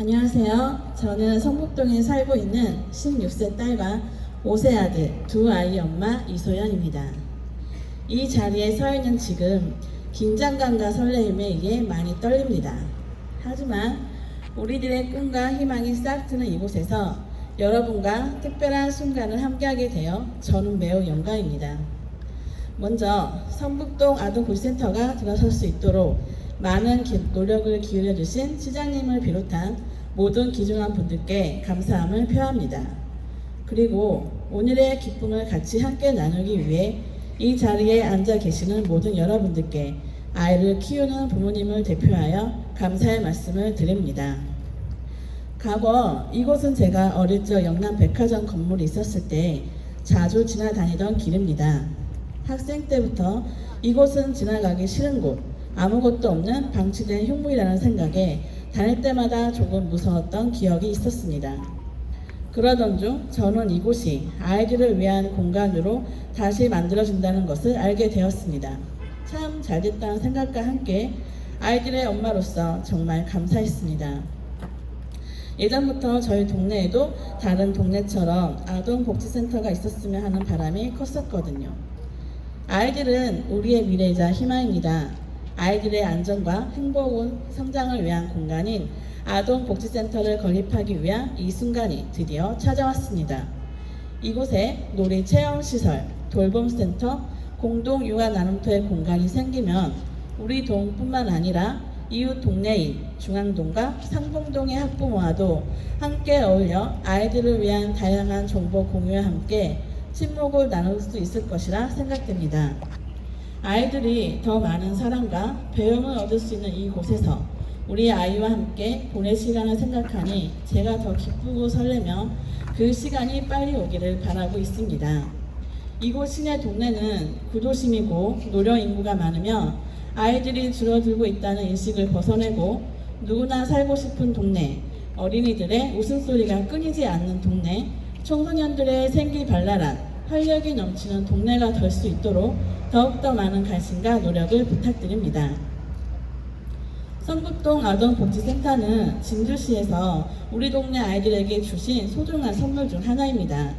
안녕하세요. 저는 성북동에 살고 있는 16세 딸과 5세 아들 두 아이 엄마 이소연입니다. 이 자리에 서 있는 지금 긴장감과 설레임에 의해 많이 떨립니다. 하지만 우리들의 꿈과 희망이 싹 트는 이곳에서 여러분과 특별한 순간을 함께하게 되어 저는 매우 영광입니다. 먼저 성북동 아동복지센터가 들어설 수 있도록 많은 기- 노력을 기울여 주신 시장님을 비롯한 모든 기중한 분들께 감사함을 표합니다. 그리고 오늘의 기쁨을 같이 함께 나누기 위해 이 자리에 앉아 계시는 모든 여러분들께 아이를 키우는 부모님을 대표하여 감사의 말씀을 드립니다. 과거 이곳은 제가 어릴 적 영남 백화점 건물이 있었을 때 자주 지나다니던 길입니다. 학생 때부터 이곳은 지나가기 싫은 곳, 아무것도 없는 방치된 흉물이라는 생각에 다닐 때마다 조금 무서웠던 기억이 있었습니다. 그러던 중 저는 이곳이 아이들을 위한 공간으로 다시 만들어진다는 것을 알게 되었습니다. 참 잘됐다는 생각과 함께 아이들의 엄마로서 정말 감사했습니다. 예전부터 저희 동네에도 다른 동네처럼 아동복지센터가 있었으면 하는 바람이 컸었거든요. 아이들은 우리의 미래이자 희망입니다. 아이들의 안전과 행복은 성장을 위한 공간인 아동복지센터를 건립하기 위한 이 순간이 드디어 찾아왔습니다. 이곳에 놀이 체험시설, 돌봄센터, 공동 육아 나눔터의 공간이 생기면 우리 동뿐만 아니라 이웃 동네인 중앙동과 상봉동의 학부모와도 함께 어울려 아이들을 위한 다양한 정보 공유와 함께 친목을 나눌 수 있을 것이라 생각됩니다. 아이들이 더 많은 사랑과 배움을 얻을 수 있는 이곳에서 우리 아이와 함께 보낼 시간을 생각하니 제가 더 기쁘고 설레며 그 시간이 빨리 오기를 바라고 있습니다. 이곳 시내 동네는 구도심이고 노령 인구가 많으며 아이들이 줄어들고 있다는 인식을 벗어내고 누구나 살고 싶은 동네, 어린이들의 웃음소리가 끊이지 않는 동네, 청소년들의 생기 발랄한 활력이 넘치는 동네가 될 수 있도록 더욱더 많은 관심과 노력을 부탁드립니다. 성북동 아동복지센터는 진주시에서 우리 동네 아이들에게 주신 소중한 선물 중 하나입니다.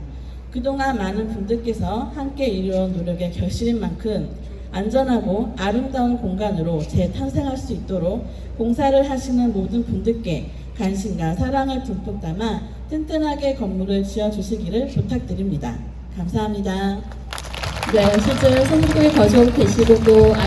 그동안 많은 분들께서 함께 이루어온 노력의 결실인 만큼 안전하고 아름다운 공간으로 재탄생할 수 있도록 공사를 하시는 모든 분들께 관심과 사랑을 듬뿍 담아 튼튼하게 건물을 지어주시기를 부탁드립니다. 감사합니다. 네, 실제 성북에 거주하고 계시고 또